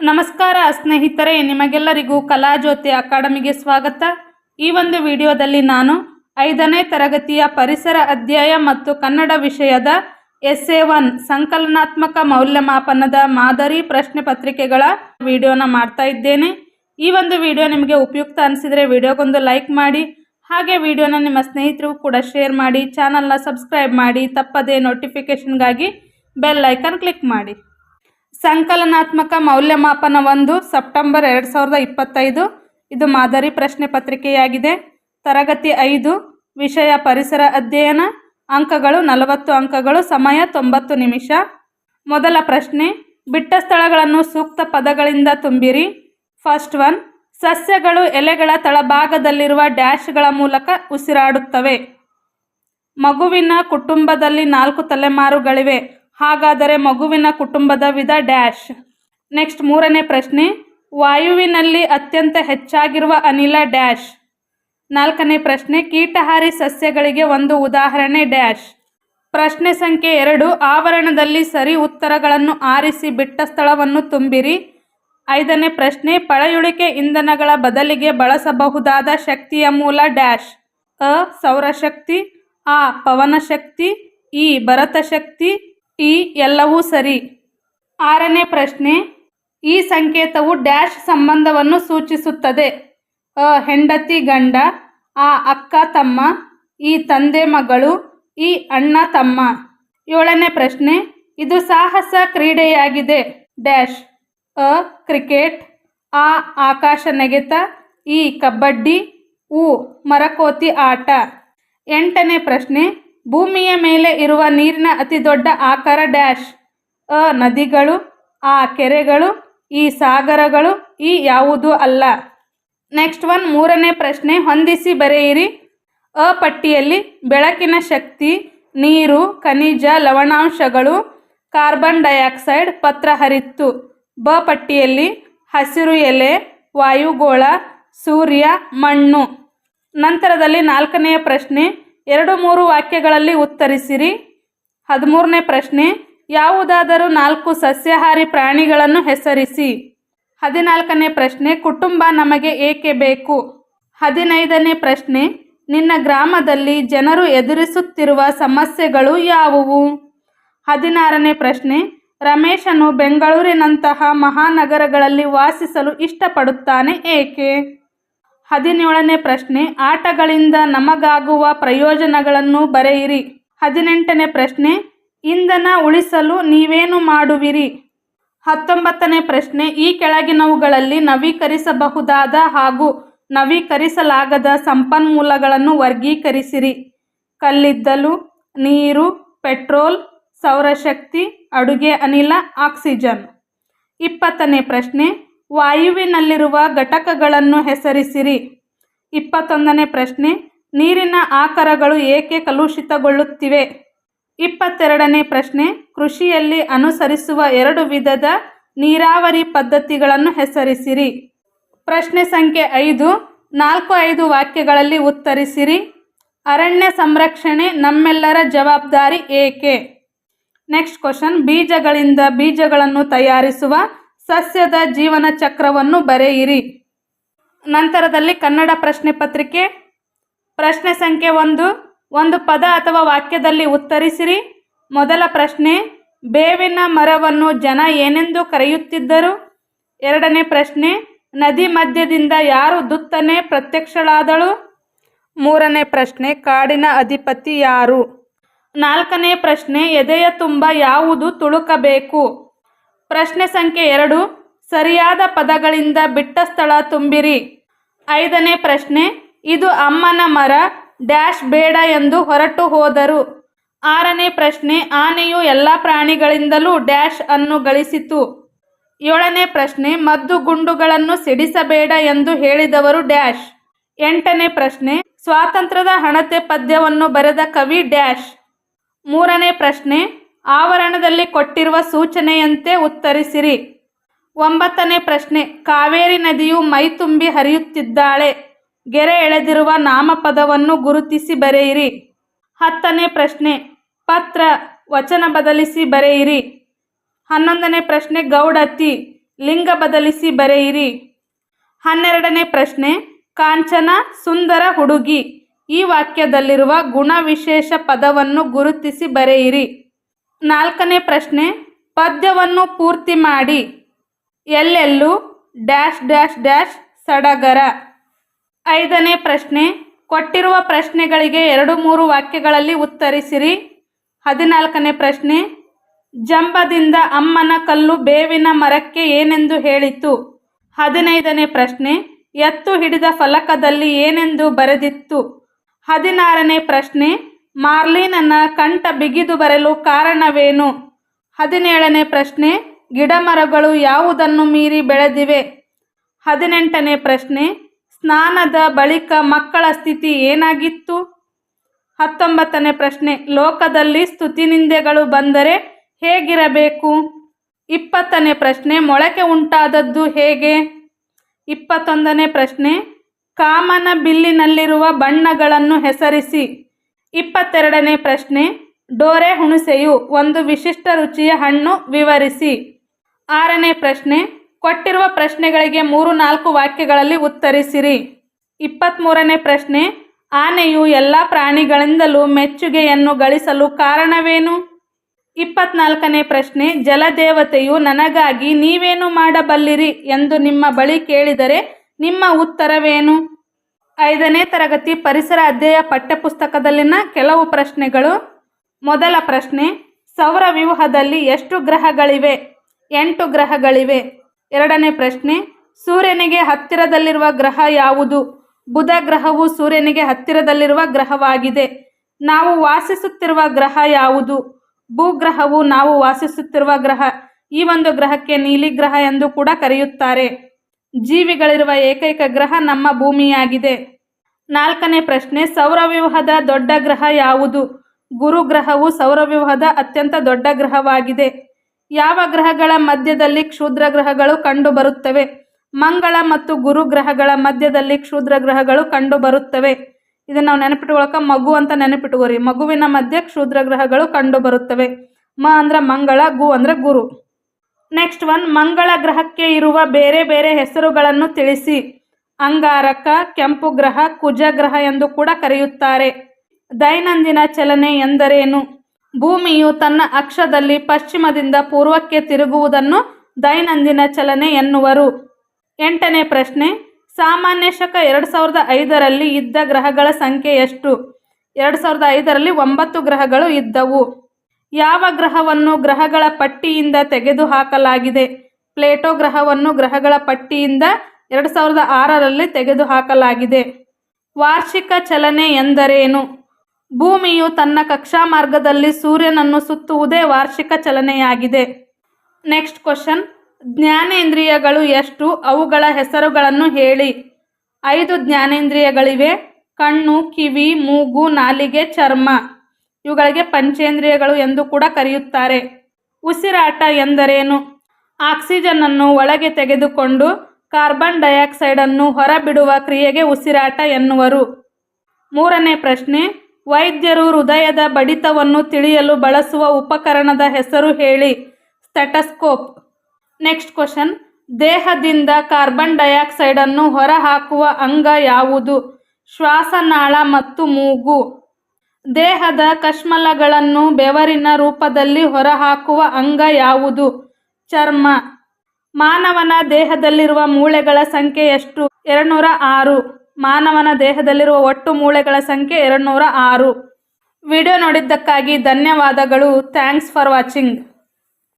ನಮಸ್ಕಾರ ಸ್ನೇಹಿತರೆ, ನಿಮಗೆಲ್ಲರಿಗೂ ಕಲಾಜ್ಯೋತಿ ಅಕಾಡೆಮಿಗೆ ಸ್ವಾಗತ. ಈ ಒಂದು ವಿಡಿಯೋದಲ್ಲಿ ನಾನು ಐದನೇ ತರಗತಿಯ ಪರಿಸರ ಅಧ್ಯಾಯ ಮತ್ತು ಕನ್ನಡ ವಿಷಯದ ಎಸ್ ಎ ಒನ್ ಸಂಕಲನಾತ್ಮಕ ಮೌಲ್ಯಮಾಪನದ ಮಾದರಿ ಪ್ರಶ್ನೆ ಪತ್ರಿಕೆಗಳ ವಿಡಿಯೋನ ಮಾಡ್ತಾ ಇದ್ದೇನೆ. ಈ ಒಂದು ವಿಡಿಯೋ ನಿಮಗೆ ಉಪಯುಕ್ತ ಅನಿಸಿದರೆ ವಿಡಿಯೋಗೊಂದು ಲೈಕ್ ಮಾಡಿ, ಹಾಗೆ ವಿಡಿಯೋನ ನಿಮ್ಮ ಸ್ನೇಹಿತರಿಗೂ ಕೂಡ ಶೇರ್ ಮಾಡಿ, ಚಾನಲ್ನ ಸಬ್ಸ್ಕ್ರೈಬ್ ಮಾಡಿ, ತಪ್ಪದೇ ನೋಟಿಫಿಕೇಷನ್ಗಾಗಿ ಬೆಲ್ ಐಕನ್ ಕ್ಲಿಕ್ ಮಾಡಿ. ಸಂಕಲನಾತ್ಮಕ ಮೌಲ್ಯಮಾಪನ ಒಂದು ಸೆಪ್ಟೆಂಬರ್ ಎರಡು ಸಾವಿರದ ಇಪ್ಪತ್ತೈದು. ಇದು ಮಾದರಿ ಪ್ರಶ್ನೆ ಪತ್ರಿಕೆಯಾಗಿದೆ. ತರಗತಿ ಐದು, ವಿಷಯ ಪರಿಸರ ಅಧ್ಯಯನ. ಅಂಕಗಳು ನಲವತ್ತು ಅಂಕಗಳು, ಸಮಯ ತೊಂಬತ್ತು ನಿಮಿಷ. ಮೊದಲ ಪ್ರಶ್ನೆ, ಬಿಟ್ಟ ಸ್ಥಳಗಳನ್ನು ಸೂಕ್ತ ಪದಗಳಿಂದ ತುಂಬಿರಿ. ಫಸ್ಟ್ ಒನ್, ಸಸ್ಯಗಳು ಎಲೆಗಳ ತಳಭಾಗದಲ್ಲಿರುವ ಡ್ಯಾಶ್ಗಳ ಮೂಲಕ ಉಸಿರಾಡುತ್ತವೆ. ಮಗುವಿನ ಕುಟುಂಬದಲ್ಲಿ ನಾಲ್ಕು ತಲೆಮಾರುಗಳಿವೆ. ಹಾಗಾದರೆ ಮಗುವಿನ ಕುಟುಂಬದ ವಿಧ ಡ್ಯಾಶ್. ನೆಕ್ಸ್ಟ್ ಮೂರನೇ ಪ್ರಶ್ನೆ, ವಾಯುವಿನಲ್ಲಿ ಅತ್ಯಂತ ಹೆಚ್ಚಾಗಿರುವ ಅನಿಲ ಡ್ಯಾಶ್. ನಾಲ್ಕನೇ ಪ್ರಶ್ನೆ, ಕೀಟಹಾರಿ ಸಸ್ಯಗಳಿಗೆ ಒಂದು ಉದಾಹರಣೆ ಡ್ಯಾಶ್. ಪ್ರಶ್ನೆ ಸಂಖ್ಯೆ ಎರಡು, ಆವರಣದಲ್ಲಿ ಸರಿ ಉತ್ತರಗಳನ್ನು ಆರಿಸಿ ಬಿಟ್ಟ ಸ್ಥಳವನ್ನು ತುಂಬಿರಿ. ಐದನೇ ಪ್ರಶ್ನೆ, ಪಳೆಯುಳಿಕೆ ಇಂಧನಗಳ ಬದಲಿಗೆ ಬಳಸಬಹುದಾದ ಶಕ್ತಿಯ ಮೂಲ ಡ್ಯಾಶ್. ಅ, ಸೌರಶಕ್ತಿ, ಆ, ಪವನಶಕ್ತಿ ಇ ಭರತ ಈ ಎಲ್ಲವೂ ಸರಿ. ಆರನೇ ಪ್ರಶ್ನೆ, ಈ ಸಂಕೇತವು ಡ್ಯಾಶ್ ಸಂಬಂಧವನ್ನು ಸೂಚಿಸುತ್ತದೆ. ಅ, ಹೆಂಡತಿ ಗಂಡ, ಆ ಅಕ್ಕ ತಮ್ಮ, ಈ ತಂದೆ ಮಗಳು, ಈ ಅಣ್ಣ ತಮ್ಮ. ಏಳನೇ ಪ್ರಶ್ನೆ, ಇದು ಸಾಹಸ ಕ್ರೀಡೆಯಾಗಿದೆ. ಡ್ಯಾಶ್, ಅ, ಕ್ರಿಕೆಟ್, ಆ ಆಕಾಶ ನೆಗೆತ, ಈ ಕಬಡ್ಡಿ, ಉ ಮರಕೋತಿ ಆಟ. ಎಂಟನೇ ಪ್ರಶ್ನೆ ಭೂಮಿಯ ಮೇಲೆ ಇರುವ ನೀರಿನ ಅತಿ ದೊಡ್ಡ ಆಕಾರ ಡ್ಯಾಶ್. ಅ ನದಿಗಳು, ಆ ಕೆರೆಗಳು, ಈ ಸಾಗರಗಳು, ಈ ಯಾವುದೂ ಅಲ್ಲ. ನೆಕ್ಸ್ಟ್ ಒನ್ ಮೂರನೇ ಪ್ರಶ್ನೆ, ಹೊಂದಿಸಿ ಬರೆಯಿರಿ. ಅ ಪಟ್ಟಿಯಲ್ಲಿ ಬೆಳಕಿನ ಶಕ್ತಿ, ನೀರು, ಖನಿಜ, ಲವಣಾಂಶಗಳು, ಕಾರ್ಬನ್ ಡೈಆಕ್ಸೈಡ್, ಪತ್ರ ಹರಿತ್ತು. ಬ ಪಟ್ಟಿಯಲ್ಲಿ ಹಸಿರು ಎಲೆ, ವಾಯುಗೋಳ, ಸೂರ್ಯ, ಮಣ್ಣು. ನಂತರದಲ್ಲಿ ನಾಲ್ಕನೆಯ ಪ್ರಶ್ನೆ ಎರಡು ಮೂರು ವಾಕ್ಯಗಳಲ್ಲಿ ಉತ್ತರಿಸಿರಿ. ಹದಿಮೂರನೇ ಪ್ರಶ್ನೆ, ಯಾವುದಾದರೂ ನಾಲ್ಕು ಸಸ್ಯಾಹಾರಿ ಪ್ರಾಣಿಗಳನ್ನು ಹೆಸರಿಸಿ. ಹದಿನಾಲ್ಕನೇ ಪ್ರಶ್ನೆ, ಕುಟುಂಬ ನಮಗೆ ಏಕೆ ಬೇಕು? ಹದಿನೈದನೇ ಪ್ರಶ್ನೆ, ನಿನ್ನ ಗ್ರಾಮದಲ್ಲಿ ಜನರು ಎದುರಿಸುತ್ತಿರುವ ಸಮಸ್ಯೆಗಳು ಯಾವುವು? ಹದಿನಾರನೇ ಪ್ರಶ್ನೆ, ರಮೇಶನು ಬೆಂಗಳೂರಿನಂತಹ ಮಹಾನಗರಗಳಲ್ಲಿ ವಾಸಿಸಲು ಇಷ್ಟಪಡುತ್ತಾನೆ ಏಕೆ? ಹದಿನೇಳನೇ ಪ್ರಶ್ನೆ, ಆಟಗಳಿಂದ ನಮಗಾಗುವ ಪ್ರಯೋಜನಗಳನ್ನು ಬರೆಯಿರಿ. ಹದಿನೆಂಟನೇ ಪ್ರಶ್ನೆ, ಇಂಧನ ಉಳಿಸಲು ನೀವೇನು ಮಾಡುವಿರಿ? ಹತ್ತೊಂಬತ್ತನೇ ಪ್ರಶ್ನೆ, ಈ ಕೆಳಗಿನವುಗಳಲ್ಲಿ ನವೀಕರಿಸಬಹುದಾದ ಹಾಗೂ ನವೀಕರಿಸಲಾಗದ ಸಂಪನ್ಮೂಲಗಳನ್ನು ವರ್ಗೀಕರಿಸಿರಿ. ಕಲ್ಲಿದ್ದಲು, ನೀರು, ಪೆಟ್ರೋಲ್, ಸೌರಶಕ್ತಿ, ಅಡುಗೆ ಅನಿಲ, ಆಕ್ಸಿಜನ್. ಇಪ್ಪತ್ತನೇ ಪ್ರಶ್ನೆ ವಾಯುವಿನಲ್ಲಿರುವ ಘಟಕಗಳನ್ನು ಹೆಸರಿಸಿರಿ. ಇಪ್ಪತ್ತೊಂದನೇ ಪ್ರಶ್ನೆ, ನೀರಿನ ಆಕರಗಳು ಏಕೆ ಕಲುಷಿತಗೊಳ್ಳುತ್ತಿವೆ? ಇಪ್ಪತ್ತೆರಡನೇ ಪ್ರಶ್ನೆ, ಕೃಷಿಯಲ್ಲಿ ಅನುಸರಿಸುವ ಎರಡು ವಿಧದ ನೀರಾವರಿ ಪದ್ಧತಿಗಳನ್ನು ಹೆಸರಿಸಿರಿ. ಪ್ರಶ್ನೆ ಸಂಖ್ಯೆ ಐದು, ನಾಲ್ಕು ಐದು ವಾಕ್ಯಗಳಲ್ಲಿ ಉತ್ತರಿಸಿರಿ. ಅರಣ್ಯ ಸಂರಕ್ಷಣೆ ನಮ್ಮೆಲ್ಲರ ಜವಾಬ್ದಾರಿ ಏಕೆ? ನೆಕ್ಸ್ಟ್ ಕ್ವಶನ್, ಬೀಜಗಳಿಂದ ಬೀಜಗಳನ್ನು ತಯಾರಿಸುವ ಸಸ್ಯದ ಜೀವನ ಚಕ್ರವನ್ನು ಬರೆಯಿರಿ. ನಂತರದಲ್ಲಿ ಕನ್ನಡ ಪ್ರಶ್ನೆ ಪತ್ರಿಕೆ. ಪ್ರಶ್ನೆ ಸಂಖ್ಯೆ ಒಂದು. ಒಂದು ಪದ ಅಥವಾ ವಾಕ್ಯದಲ್ಲಿ ಉತ್ತರಿಸಿರಿ. ಮೊದಲ ಪ್ರಶ್ನೆ, ಬೇವಿನ ಮರವನ್ನು ಜನ ಏನೆಂದು ಕರೆಯುತ್ತಿದ್ದರು? ಎರಡನೇ ಪ್ರಶ್ನೆ, ನದಿ ಮಧ್ಯದಿಂದ ಯಾರು ದುತ್ತನೆ ಪ್ರತ್ಯಕ್ಷಳಾದಳು? ಮೂರನೇ ಪ್ರಶ್ನೆ, ಕಾಡಿನ ಅಧಿಪತಿ ಯಾರು? ನಾಲ್ಕನೇ ಪ್ರಶ್ನೆ, ಎದೆಯ ತುಂಬ ಯಾವುದು ತುಳುಕಬೇಕು? ಪ್ರಶ್ನೆ ಸಂಖ್ಯೆ ಎರಡು, ಸರಿಯಾದ ಪದಗಳಿಂದ ಬಿಟ್ಟ ಸ್ಥಳ ತುಂಬಿರಿ. ಐದನೇ ಪ್ರಶ್ನೆ, ಇದು ಅಮ್ಮನ ಮರ, ಡ್ಯಾಶ್ ಬೇಡ ಎಂದು ಹೊರಟು ಹೋದರು. ಆರನೇ ಪ್ರಶ್ನೆ, ಆನೆಯು ಎಲ್ಲ ಪ್ರಾಣಿಗಳಿಂದಲೂ ಡ್ಯಾಶ್ ಅನ್ನು ಗಳಿಸಿತು. ಏಳನೇ ಪ್ರಶ್ನೆ, ಮದ್ದು ಗುಂಡುಗಳನ್ನು ಸಿಡಿಸಬೇಡ ಎಂದು ಹೇಳಿದವರು ಡ್ಯಾಶ್. ಎಂಟನೇ ಪ್ರಶ್ನೆ, ಸ್ವಾತಂತ್ರ್ಯದ ಹಣತೆ ಪದ್ಯವನ್ನು ಬರೆದ ಕವಿ ಡ್ಯಾಶ್. ಮೂರನೇ ಪ್ರಶ್ನೆ ಆವರಣದಲ್ಲಿ ಕೊಟ್ಟಿರುವ ಸೂಚನೆಯಂತೆ ಉತ್ತರಿಸಿರಿ. ಒಂಬತ್ತನೇ ಪ್ರಶ್ನೆ, ಕಾವೇರಿ ನದಿಯು ಮೈತುಂಬಿ ಹರಿಯುತ್ತಿದ್ದಾಳೆ. ಗೆರೆ ಎಳೆದಿರುವ ನಾಮಪದವನ್ನು ಗುರುತಿಸಿ ಬರೆಯಿರಿ. ಹತ್ತನೇ ಪ್ರಶ್ನೆ, ಪತ್ರ, ವಚನ ಬದಲಿಸಿ ಬರೆಯಿರಿ. ಹನ್ನೊಂದನೇ ಪ್ರಶ್ನೆ, ಗೌಡತಿ, ಲಿಂಗ ಬದಲಿಸಿ ಬರೆಯಿರಿ. ಹನ್ನೆರಡನೇ ಪ್ರಶ್ನೆ, ಕಾಂಚನ ಸುಂದರ ಹುಡುಗಿ, ಈ ವಾಕ್ಯದಲ್ಲಿರುವ ಗುಣವಿಶೇಷ ಪದವನ್ನು ಗುರುತಿಸಿ ಬರೆಯಿರಿ. ನಾಲ್ಕನೇ ಪ್ರಶ್ನೆ, ಪದ್ಯವನ್ನು ಪೂರ್ತಿ ಮಾಡಿ. ಎಲ್ಲೆಲ್ಲೂ ಡ್ಯಾಶ್ ಡ್ಯಾಶ್ ಡ್ಯಾಶ್ ಸಡಗರ. ಐದನೇ ಪ್ರಶ್ನೆ, ಕೊಟ್ಟಿರುವ ಪ್ರಶ್ನೆಗಳಿಗೆ ಎರಡು ಮೂರು ವಾಕ್ಯಗಳಲ್ಲಿ ಉತ್ತರಿಸಿರಿ. ಹದಿನಾಲ್ಕನೇ ಪ್ರಶ್ನೆ, ಜಂಬದಿಂದ ಅಮ್ಮನ ಕಲ್ಲು ಬೇವಿನ ಮರಕ್ಕೆ ಏನೆಂದು ಹೇಳಿತು. ಹದಿನೈದನೇ ಪ್ರಶ್ನೆ, ಎತ್ತು ಹಿಡಿದ ಫಲಕದಲ್ಲಿ ಏನೆಂದು ಬರೆದಿತ್ತು. ಹದಿನಾರನೇ ಪ್ರಶ್ನೆ ಮಾರ್ಲಿನನ ಕಂಠ ಬಿಗಿದು ಬರಲು ಕಾರಣವೇನು? ಹದಿನೇಳನೇ ಪ್ರಶ್ನೆ, ಗಿಡಮರಗಳು ಯಾವುದನ್ನು ಮೀರಿ ಬೆಳೆದಿವೆ? ಹದಿನೆಂಟನೇ ಪ್ರಶ್ನೆ, ಸ್ನಾನದ ಬಳಿಕ ಮಕ್ಕಳ ಸ್ಥಿತಿ ಏನಾಗಿತ್ತು? ಹತ್ತೊಂಬತ್ತನೇ ಪ್ರಶ್ನೆ, ಲೋಕದಲ್ಲಿ ಸ್ತುತಿನಿಂದೆಗಳು ಬಂದರೆ ಹೇಗಿರಬೇಕು? ಇಪ್ಪತ್ತನೇ ಪ್ರಶ್ನೆ, ಮೊಳಕೆ ಉಂಟಾದದ್ದು ಹೇಗೆ? ಇಪ್ಪತ್ತೊಂದನೇ ಪ್ರಶ್ನೆ, ಕಾಮನ ಬಿಲ್ಲಿನಲ್ಲಿರುವ ಬಣ್ಣಗಳನ್ನು ಹೆಸರಿಸಿ. ಇಪ್ಪತ್ತೆರಡನೇ ಪ್ರಶ್ನೆ, ಡೋರೆ ಹುಣಸೆಯು ಒಂದು ವಿಶಿಷ್ಟ ರುಚಿಯ ಹಣ್ಣು ವಿವರಿಸಿ. ಆರನೇ ಪ್ರಶ್ನೆ, ಕೊಟ್ಟಿರುವ ಪ್ರಶ್ನೆಗಳಿಗೆ ಮೂರು ನಾಲ್ಕು ವಾಕ್ಯಗಳಲ್ಲಿ ಉತ್ತರಿಸಿರಿ. ಇಪ್ಪತ್ತ್ಮೂರನೇ ಪ್ರಶ್ನೆ, ಆನೆಯು ಎಲ್ಲ ಪ್ರಾಣಿಗಳಿಂದಲೂ ಮೆಚ್ಚುಗೆಯನ್ನು ಗಳಿಸಲು ಕಾರಣವೇನು? ಇಪ್ಪತ್ನಾಲ್ಕನೇ ಪ್ರಶ್ನೆ, ಜಲದೇವತೆಯು ನನಗಾಗಿ ನೀವೇನು ಮಾಡಬಲ್ಲಿರಿ ಎಂದು ನಿಮ್ಮ ಬಳಿ ಕೇಳಿದರೆ ನಿಮ್ಮ ಉತ್ತರವೇನು? ಐದನೇ ತರಗತಿ ಪರಿಸರ ಅಧ್ಯಯ ಪಠ್ಯಪುಸ್ತಕದಲ್ಲಿನ ಕೆಲವು ಪ್ರಶ್ನೆಗಳು. ಮೊದಲ ಪ್ರಶ್ನೆ, ಸೌರ ವ್ಯೂಹದಲ್ಲಿ ಎಷ್ಟು ಗ್ರಹಗಳಿವೆ? ಎಂಟು ಗ್ರಹಗಳಿವೆ. ಎರಡನೇ ಪ್ರಶ್ನೆ, ಸೂರ್ಯನಿಗೆ ಹತ್ತಿರದಲ್ಲಿರುವ ಗ್ರಹ ಯಾವುದು? ಬುಧ ಗ್ರಹವು ಸೂರ್ಯನಿಗೆ ಹತ್ತಿರದಲ್ಲಿರುವ ಗ್ರಹವಾಗಿದೆ. ನಾವು ವಾಸಿಸುತ್ತಿರುವ ಗ್ರಹ ಯಾವುದು? ಭೂಗ್ರಹವು ನಾವು ವಾಸಿಸುತ್ತಿರುವ ಗ್ರಹ. ಈ ಒಂದು ಗ್ರಹಕ್ಕೆ ನೀಲಿ ಗ್ರಹ ಎಂದು ಕೂಡ ಕರೆಯುತ್ತಾರೆ. ಜೀವಿಗಳಿರುವ ಏಕೈಕ ಗ್ರಹ ನಮ್ಮ ಭೂಮಿಯಾಗಿದೆ. ನಾಲ್ಕನೇ ಪ್ರಶ್ನೆ, ಸೌರವ್ಯೂಹದ ದೊಡ್ಡ ಗ್ರಹ ಯಾವುದು? ಗುರು ಗ್ರಹವು ಸೌರವ್ಯೂಹದ ಅತ್ಯಂತ ದೊಡ್ಡ ಗ್ರಹವಾಗಿದೆ. ಯಾವ ಗ್ರಹಗಳ ಮಧ್ಯದಲ್ಲಿ ಕ್ಷುದ್ರ ಗ್ರಹಗಳು ಕಂಡುಬರುತ್ತವೆ? ಮಂಗಳ ಮತ್ತು ಗುರು ಗ್ರಹಗಳ ಮಧ್ಯದಲ್ಲಿ ಕ್ಷುದ್ರ ಗ್ರಹಗಳು ಕಂಡುಬರುತ್ತವೆ. ಇದನ್ನು ನಾವು ನೆನಪಿಟ್ಕೊಳಕ ಮಗು ಅಂತ ನೆನಪಿಟ್ಕೋರಿ. ಮಗುವಿನ ಮಧ್ಯೆ ಕ್ಷುದ್ರ ಗ್ರಹಗಳು ಕಂಡುಬರುತ್ತವೆ. ಮ ಅಂದ್ರೆ ಮಂಗಳ, ಗು ಅಂದ್ರೆ ಗುರು. ನೆಕ್ಸ್ಟ್ ಒನ್ ಮಂಗಳ ಗ್ರಹಕ್ಕೆ ಇರುವ ಬೇರೆ ಬೇರೆ ಹೆಸರುಗಳನ್ನು ತಿಳಿಸಿ. ಅಂಗಾರಕ, ಕೆಂಪು ಗ್ರಹ, ಕುಜ ಗ್ರಹ ಎಂದು ಕೂಡ ಕರೆಯುತ್ತಾರೆ. ದೈನಂದಿನ ಚಲನೆ ಎಂದರೇನು? ಭೂಮಿಯು ತನ್ನ ಅಕ್ಷದಲ್ಲಿ ಪಶ್ಚಿಮದಿಂದ ಪೂರ್ವಕ್ಕೆ ತಿರುಗುವುದನ್ನು ದೈನಂದಿನ ಚಲನೆ ಎನ್ನುವರು. ಎಂಟನೇ ಪ್ರಶ್ನೆ, ಸಾಮಾನ್ಯ ಶಕ ಎರಡು ಸಾವಿರದ ಐದರಲ್ಲಿ ಇದ್ದ ಗ್ರಹಗಳ ಸಂಖ್ಯೆ ಎಷ್ಟು? ಎರಡು ಸಾವಿರದ ಐದರಲ್ಲಿ ಒಂಬತ್ತು ಗ್ರಹಗಳು ಇದ್ದವು. ಯಾವ ಗ್ರಹವನ್ನು ಗ್ರಹಗಳ ಪಟ್ಟಿಯಿಂದ ತೆಗೆದುಹಾಕಲಾಗಿದೆ? ಪ್ಲೇಟೋ ಗ್ರಹವನ್ನು ಗ್ರಹಗಳ ಪಟ್ಟಿಯಿಂದ ಎರಡು ಸಾವಿರದ ಆರರಲ್ಲಿ ತೆಗೆದುಹಾಕಲಾಗಿದೆ. ವಾರ್ಷಿಕ ಚಲನೆ ಎಂದರೇನು? ಭೂಮಿಯು ತನ್ನ ಕಕ್ಷಾ ಮಾರ್ಗದಲ್ಲಿ ಸೂರ್ಯನನ್ನು ಸುತ್ತುವುದೇ ವಾರ್ಷಿಕ ಚಲನೆಯಾಗಿದೆ. Next question. ಜ್ಞಾನೇಂದ್ರಿಯಗಳು ಎಷ್ಟು? ಅವುಗಳ ಹೆಸರುಗಳನ್ನು ಹೇಳಿ. ಐದು ಜ್ಞಾನೇಂದ್ರಿಯಗಳಿವೆ. ಕಣ್ಣು, ಕಿವಿ, ಮೂಗು, ನಾಲಿಗೆ, ಚರ್ಮ. ಇವುಗಳಿಗೆ ಪಂಚೇಂದ್ರಿಯಗಳು ಎಂದು ಕೂಡ ಕರೆಯುತ್ತಾರೆ. ಉಸಿರಾಟ ಎಂದರೇನು? ಆಕ್ಸಿಜನನ್ನು ಒಳಗೆ ತೆಗೆದುಕೊಂಡು ಕಾರ್ಬನ್ ಡೈಆಕ್ಸೈಡನ್ನು ಹೊರಬಿಡುವ ಕ್ರಿಯೆಗೆ ಉಸಿರಾಟ ಎನ್ನುವರು. ಮೂರನೇ ಪ್ರಶ್ನೆ, ವೈದ್ಯರು ಹೃದಯದ ಬಡಿತವನ್ನು ತಿಳಿಯಲು ಬಳಸುವ ಉಪಕರಣದ ಹೆಸರು ಹೇಳಿ. ಸ್ಟೆಟಸ್ಕೋಪ್. ನೆಕ್ಸ್ಟ್ ಕ್ವಶನ್, ದೇಹದಿಂದ ಕಾರ್ಬನ್ ಡೈಆಕ್ಸೈಡನ್ನು ಹೊರಹಾಕುವ ಅಂಗ ಯಾವುದು? ಶ್ವಾಸನಾಳ ಮತ್ತು ಮೂಗು. ದೇಹದ ಕಶ್ಮಲಗಳನ್ನು ಬೆವರಿನ ರೂಪದಲ್ಲಿ ಹೊರಹಾಕುವ ಅಂಗ ಯಾವುದು? ಚರ್ಮ. ಮಾನವನ ದೇಹದಲ್ಲಿರುವ ಮೂಳೆಗಳ ಸಂಖ್ಯೆ ಎಷ್ಟು? ಎರಡುನೂರ ಆರು. ಮಾನವನ ದೇಹದಲ್ಲಿರುವ ಒಟ್ಟು ಮೂಳೆಗಳ ಸಂಖ್ಯೆ ಎರಡುನೂರ ಆರು. ವಿಡಿಯೋ ನೋಡಿದ್ದಕ್ಕಾಗಿ ಧನ್ಯವಾದಗಳು. Thanks for watching.